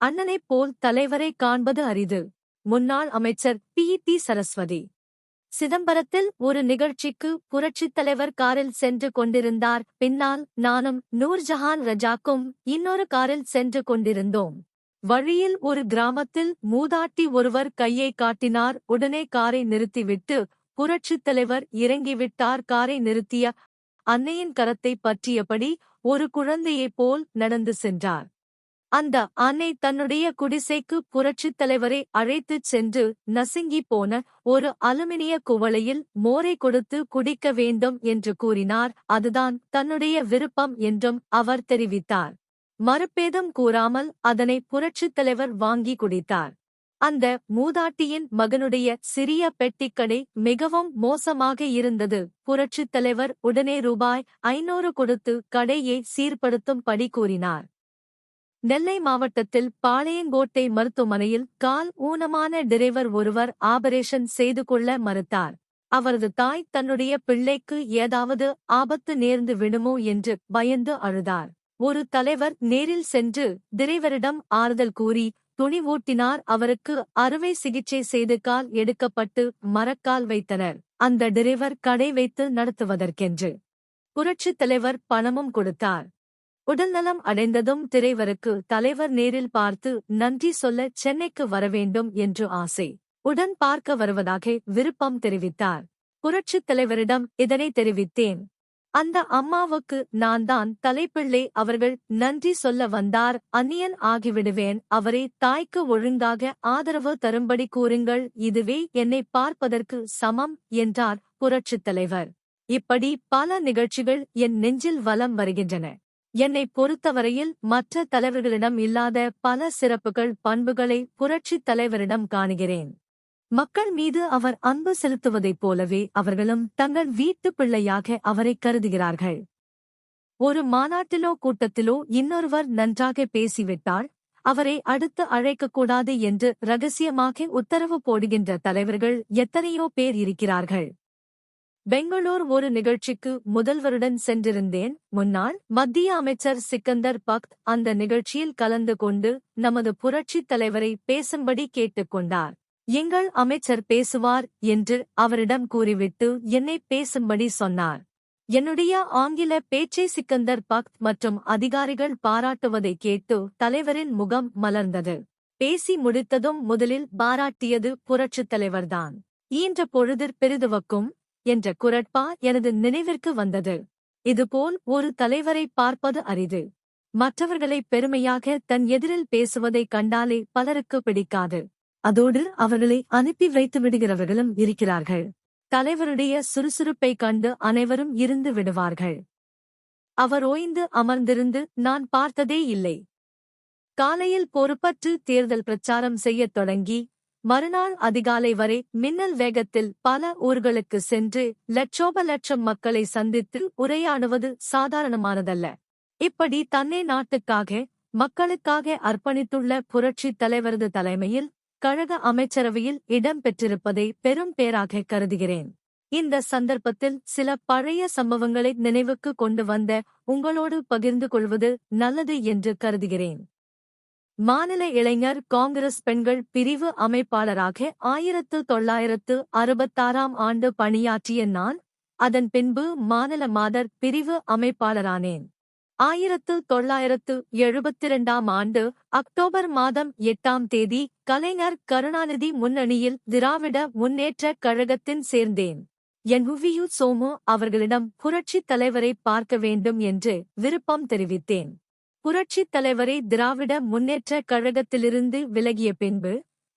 அண்ணனைப் போல் தலைவரை காண்பது அரிது. முன்னாள் அமைச்சர் பி. டி. சரஸ்வதி. சிதம்பரத்தில் ஒரு நிகழ்ச்சிக்கு புரட்சித் தலைவர் காரில் சென்று கொண்டிருந்தார். பின்னால் நானும் நூர்ஜஹான் ரஜாக்கும் இன்னொரு காரில் சென்று கொண்டிருந்தோம். வழியில் ஒரு கிராமத்தில் மூதாட்டி ஒருவர் கையை காட்டினார். உடனே காரை நிறுத்திவிட்டு புரட்சித் தலைவர் இறங்கிவிட்டார். காரை நிறுத்திய அன்னையின் கரத்தை பற்றியபடி ஒரு குழந்தையைப் போல் நடந்து சென்றார். அந்த அன்னை தன்னுடைய குடிசைக்கு புரட்சித் தலைவரை அழைத்துச் சென்று நசுங்கி போன ஒரு அலுமினிய குவளையில் மோரை கொடுத்து குடிக்க வேண்டும் என்று கூறினார். அதுதான் தன்னுடைய விருப்பம் என்றும் அவர் தெரிவித்தார். மறுபேதம் கூறாமல் அதனை புரட்சித் தலைவர் வாங்கி குடித்தார். அந்த மூதாட்டியின் மகனுடைய சிறிய பெட்டிக்கடை மிகவும் மோசமாக இருந்தது. புரட்சித் தலைவர் உடனே ரூபாய் ஐநூறு கொடுத்து கடையை சீர்படுத்தும்படி கூறினார். நெல்லை மாவட்டத்தில் பாளையங்கோட்டை மருத்துவமனையில் கால் ஊனமான டிரைவர் ஒருவர் ஆபரேஷன் செய்து கொள்ள மறுத்தார். அவரது தாய் தன்னுடைய பிள்ளைக்கு ஏதாவது ஆபத்து நேர்ந்து விடுமோ என்று பயந்து அழுதார். ஒரு தலைவர் நேரில் சென்று டிரைவரிடம் ஆறுதல் கூறி துணிவூட்டினார் அவருக்கு அறுவை சிகிச்சை செய்து கால் எடுக்கப்பட்டு மரக்கால் வைத்தனர். அந்த டிரைவர் கடை வைத்து நடத்துவதற்கென்று. புரட்சித் தலைவர் பணமும் கொடுத்தார். உடல்நலம் அடைந்ததும் திரைவருக்கு தலைவர் நேரில் பார்த்து நன்றி சொல்ல சென்னைக்கு வரவேண்டும் என்று ஆசை. உடன் பார்க்க வருவதாக விருப்பம் தெரிவித்தார். புரட்சித் தலைவரிடம் இதனை தெரிவித்தேன். அந்த அம்மாவுக்கு நான் தான் தலைப்பிள்ளை அவர்கள் நன்றி சொல்ல வந்தார் அந்நியன் ஆகிவிடுவேன் அவரை தாய்க்கு ஒழுங்காக ஆதரவு தரும்படி கூறுங்கள் இதுவே என்னை பார்ப்பதற்கு சமம் என்றார் புரட்சித் தலைவர். இப்படி பல நிகழ்ச்சிகள் என் நெஞ்சில் வலம் வருகின்றன. என்னை பொறுத்தவரையில் மற்ற தலைவர்களிடம் இல்லாத பல சிறப்புகள் பண்புகளை புரட்சித் தலைவரிடம் காணுகிறேன். மக்கள் மீது அவர் அன்பு செலுத்துவதைப் போலவே அவர்களும் தங்கள் வீட்டுப் பிள்ளையாக அவரை கருதுகிறார்கள். ஒரு மாநாட்டிலோ கூட்டத்திலோ இன்னொருவர் நன்றாக பேசிவிட்டால் அவரை அடுத்து அழைக்கக்கூடாது என்று ரகசியமாக உத்தரவு போடுகின்ற தலைவர்கள் எத்தனையோ பேர் இருக்கிறார்கள். பெங்களூர் ஒரு நிகழ்ச்சிக்கு முதல்வருடன் சென்றிருந்தேன். முன்னாள் மத்திய அமைச்சர் சிக்கந்தர் பக்த் அந்த நிகழ்ச்சியில் கலந்து கொண்டு நமது புரட்சித் தலைவரை பேசும்படி கேட்டுக்கொண்டார் எங்கள் அமைச்சர் பேசுவார் என்று அவரிடம் கூறிவிட்டு என்னை பேசும்படி சொன்னார். என்னுடைய ஆங்கில பேச்சை சிக்கந்தர் பக்த் மற்றும் அதிகாரிகள் பாராட்டுவதை கேட்டு தலைவரின் முகம் மலர்ந்தது. பேசி முடித்ததும் முதலில் பாராட்டியது புரட்சித் தலைவர்தான். ஈன்ற பொழுதிற் பெரிதுவக்கும் என்ற குரட்பா எனது நினைவிற்கு வந்தது. இதுபோல் ஒரு தலைவரை பார்ப்பது அரிது. மற்றவர்களை பெருமையாக தன் எதிரில் பேசுவதைக் கண்டாலே பலருக்கு பிடிக்காது. அதோடு அவர்களை அனுப்பி வைத்து விடுகிறவர்களும் இருக்கிறார்கள். தலைவருடைய சுறுசுறுப்பை கண்டு அனைவரும் இருந்து விடுவார்கள். அவர் ஓய்ந்து அமர்ந்திருந்து நான் பார்த்ததே இல்லை. காலையில் பொறுப்பற்று தேர்தல் பிரச்சாரம் செய்யத் தொடங்கி மறுநாள் அதிகாலை வரை மின்னல் வேகத்தில் பல ஊர்களுக்கு சென்று லட்சோப லட்சம் மக்களை சந்தித்து உரையாடுவது சாதாரணமானதல்ல. இப்படி தன்னை நாட்டுக்காக மக்களுக்காக அர்ப்பணித்துள்ள புரட்சித் தலைவரது தலைமையில் கழக அமைச்சரவையில் இடம் பெற்றிருப்பதை பெரும் பேராக கருதுகிறேன். இந்த சந்தர்ப்பத்தில் சில பழைய சம்பவங்களை நினைவுக்கு கொண்டு வந்த உங்களோடு பகிர்ந்து கொள்வது நல்லது என்று கருதுகிறேன். மாநில இளைஞர் காங்கிரஸ் பெண்கள் பிரிவு அமைப்பாளராக ஆயிரத்து தொள்ளாயிரத்து அறுபத்தாறாம் ஆண்டு பணியாற்றிய நான் அதன் பின்பு மாநில மாதர் பிரிவு அமைப்பாளரானேன். ஆயிரத்து தொள்ளாயிரத்து எழுபத்திரண்டாம் ஆண்டு அக்டோபர் மாதம் எட்டாம் தேதி கலைஞர் கருணாநிதி முன்னணியில் திராவிட முன்னேற்றக் கழகத்தின் சேர்ந்தேன். என் ஹுவியு சோமு அவர்களிடம் புரட்சித் தலைவரை பார்க்க வேண்டும் என்று விருப்பம் தெரிவித்தேன். புரட்சித் தலைவரை திராவிட முன்னேற்றக் கழகத்திலிருந்து விலகிய பின்பு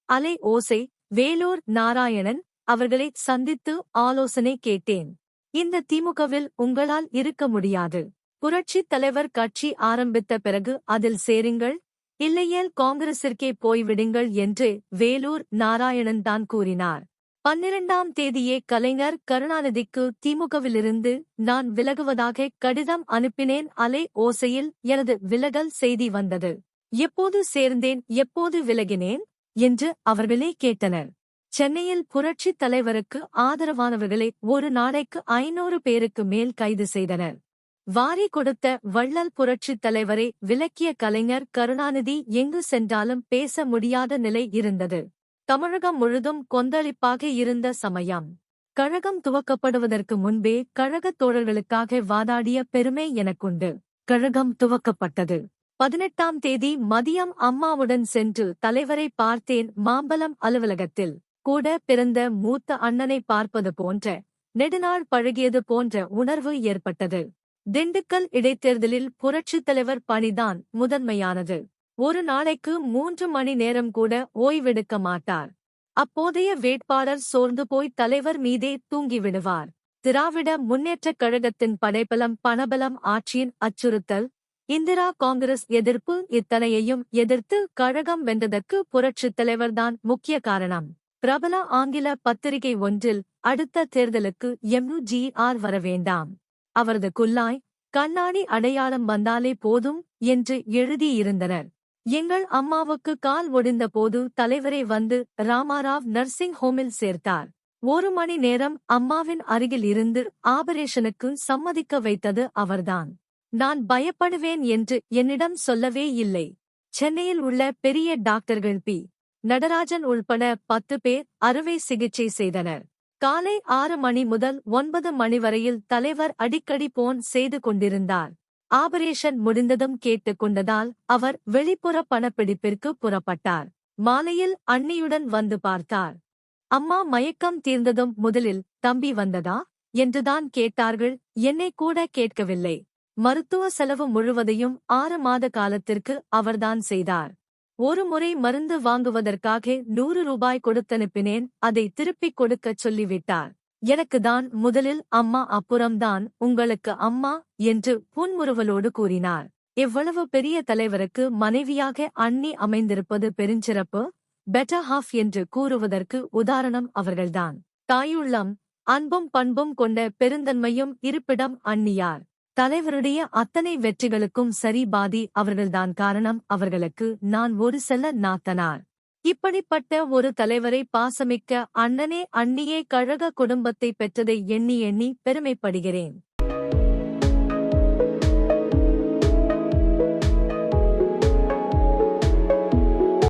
அலை ஓசை வேலூர் நாராயணன் அவர்களை சந்தித்து ஆலோசனை கேட்டேன். இந்த திமுகவில் உங்களால் இருக்க முடியாது. புரட்சித் தலைவர் கட்சி ஆரம்பித்த பிறகு அதில் சேருங்கள் இல்லையேல் காங்கிரசிற்கே போய்விடுங்கள் என்று வேலூர் நாராயணன் தான் கூறினார். பன்னிரண்டாம் தேதியே கலைஞர் கருணாநிதிக்கு திமுகவிலிருந்து நான் விலகுவதாக கடிதம் அனுப்பினேன். அலை ஓசையில் எனது விலகல் செய்தி வந்தது. எப்போது சேர்ந்தேன்? எப்போது விலகினேன்? என்று அவர்களே கேட்டனர். சென்னையில் புரட்சித் தலைவருக்கு ஆதரவானவர்களை ஒரு நாளைக்கு ஐநூறு பேருக்கு மேல் கைது செய்தனர். வாரி கொடுத்த வள்ளல் புரட்சித் தலைவரை விலக்கிய கலைஞர் கருணாநிதி எங்கு சென்றாலும் பேச முடியாத நிலை இருந்தது. தமிழகம் முழுதும் கொந்தளிப்பாக இருந்த சமயம். கழகம் துவக்கப்படுவதற்கு முன்பே கழகத் தோழர்களுக்காக வாதாடிய பெருமை எனக்குண்டு. கழகம் துவக்கப்பட்டது. பதினெட்டாம் தேதி மதியம் அம்மாவுடன் சென்று தலைவரை பார்த்தேன் மாம்பலம் அலுவலகத்தில். கூட பிறந்த மூத்த அண்ணனை பார்ப்பது போன்ற நெடுநாள் பழகியது போன்ற உணர்வு ஏற்பட்டது. திண்டுக்கல் இடைத்தேர்தலில் புரட்சித் தலைவர் பணிதான் முதன்மையானது. ஒரு நாளைக்கு மூன்று மணி நேரம் கூட ஓய்வெடுக்க மாட்டார். அப்போதைய வேட்பாளர் சோர்ந்து போய் தலைவர் மீதே தூங்கிவிடுவார். திராவிட முன்னேற்றக் கழகத்தின் படைபலம் பணபலம் ஆட்சியின் அச்சுறுத்தல் இந்திரா காங்கிரஸ் எதிர்ப்பு இத்தனையையும் எதிர்த்து கழகம் வென்றதற்கு புரட்சித் தலைவர்தான் முக்கிய காரணம். பிரபல ஆங்கில பத்திரிகை ஒன்றில் அடுத்த தேர்தலுக்கு எம்யு ஜி. ஆர். வரவேண்டாம் அவரது குல்லாய் கண்ணாடி அடையாளம் வந்தாலே போதும் என்று எழுதியிருந்தனர். எங்கள் அம்மாவுக்கு கால் ஒடிந்த போது தலைவரே வந்து ராமாராவ் நர்சிங் ஹோமில் சேர்த்தார். ஒரு மணி நேரம் அம்மாவின் அருகில் இருந்து ஆபரேஷனுக்கு சம்மதிக்க வைத்தது அவர்தான். நான் பயப்படுவேன் என்று என்னிடம் சொல்லவே இல்லை. சென்னையில் உள்ள பெரிய டாக்டர்கள் பி. நடராஜன் உள்பட பத்து பேர் அறுவை சிகிச்சை செய்தனர். காலை ஆறு மணி முதல் ஒன்பது மணி வரையில் தலைவர் அடிக்கடி போன் செய்து கொண்டிருந்தார். ஆபரேஷன் முடிந்ததும் கேட்டுக் கொண்டதால் அவர் வெளிப்புற பணப்பிடிப்பிற்கு புறப்பட்டார். மாலையில் அண்ணியுடன் வந்து பார்த்தார். அம்மா மயக்கம் தீர்ந்ததும் முதலில் தம்பி வந்ததா என்றுதான் கேட்டார்கள். என்னை கூட கேட்கவில்லை. மருத்துவ செலவு முழுவதையும் ஆறு மாத காலத்திற்கு அவர்தான் செய்தார். ஒரு முறை மருந்து வாங்குவதற்காக நூறு ரூபாய் கொடுத்தனுப்பினேன். அதை திருப்பிக் கொடுக்கச் சொல்லிவிட்டார். எனக்குதான் முதலில் அம்மா அப்புறம்தான் உங்களுக்கு அம்மா என்று புன்முறுவலோடு கூறினார். இவ்வளவு பெரிய தலைவருக்கு மனைவியாக அண்ணி அமைந்திருப்பது பெருஞ்சிறப்பு? பெட்டர் ஹாஃப் என்று கூறுவதற்கு உதாரணம் அவர்கள்தான். தாயுள்ளம் அன்பும் பண்பும் கொண்ட பெருந்தன்மையும் இருப்பிடம் அண்ணியார். தலைவருடைய அத்தனை வெற்றிகளுக்கும் சரி பாதி அவர்கள்தான் காரணம் அவர்களுக்கு நான் ஒரு செல்ல நாத்தனார். இப்படிப்பட்ட ஒரு தலைவரை பாசமிக்க அண்ணனே அண்ணியே கழக குடும்பத்தை பெற்றதை எண்ணி எண்ணி பெருமைப்படுகிறேன்.